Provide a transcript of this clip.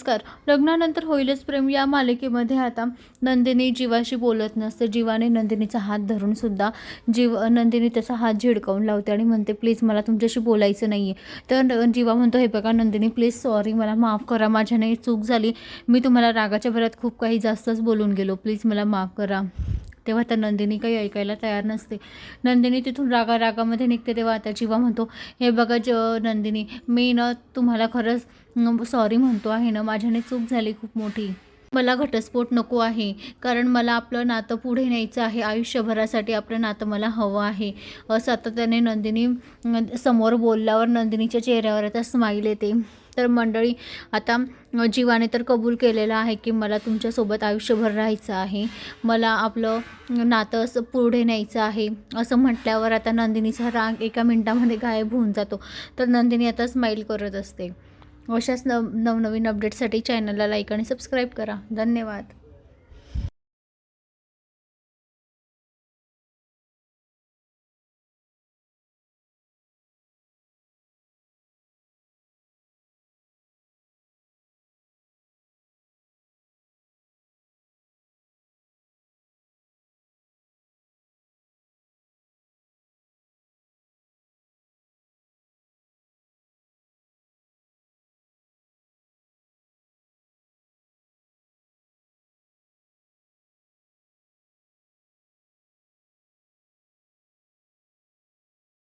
नमस्कार. लग्नानंतर होईलच प्रेम. या मालिकेमध्ये आता नंदिनी जीवाशी बोलत नसते. जीवाने नंदिनीचा हात धरून सुद्धा जीव नंदिनी त्याचा हात झिडकावून लावते आणि म्हणते प्लीज मला तुमच्याशी बोलायचं नाही आहे तर जीवा म्हणतो हे बघा नंदिनी प्लीज सॉरी मला माफ करा. माझ्याने चूक झाली. मी तुम्हाला रागाच्या भरात खूप काही जास्तच बोलून गेलो. प्लीज मला माफ करा. तेव्हा तर नंदिनी काही ऐकायला तयार नसते. नंदिनी तिथून रागा रागामध्ये निघते तेव्हा आता जीवा म्हणतो हे बघा ज नंदिनी मी ना तुम्हाला खरंच सॉरी म्हणतो आहे ना माझ्याने चूक झाली खूप मोठी. मला घटस्फोट नको आहे कारण मला आपलं नातं पुढे न्यायचं आहे आयुष्यभरासाठी आपलं नातं मला हवं आहे. असं आता त्याने नंदिनी समोर बोलल्यावर नंदिनीच्या चेहऱ्यावर आता स्माईल येते. तर मंडळी आता जीवाने तर कबूल केलेलं आहे की मला तुमच्यासोबत आयुष्यभर राहायचं आहे. मला आपलं नातं असं पुढे न्यायचं आहे. असं म्हटल्यावर आता नंदिनीचा राग एका मिनटामध्ये गायब होऊन जातो. तर नंदिनी आता स्माईल करत असते. अशाच नव नवनवीन अपडेटसाठी चॅनलला लाईक आणि सबस्क्राईब करा. धन्यवाद.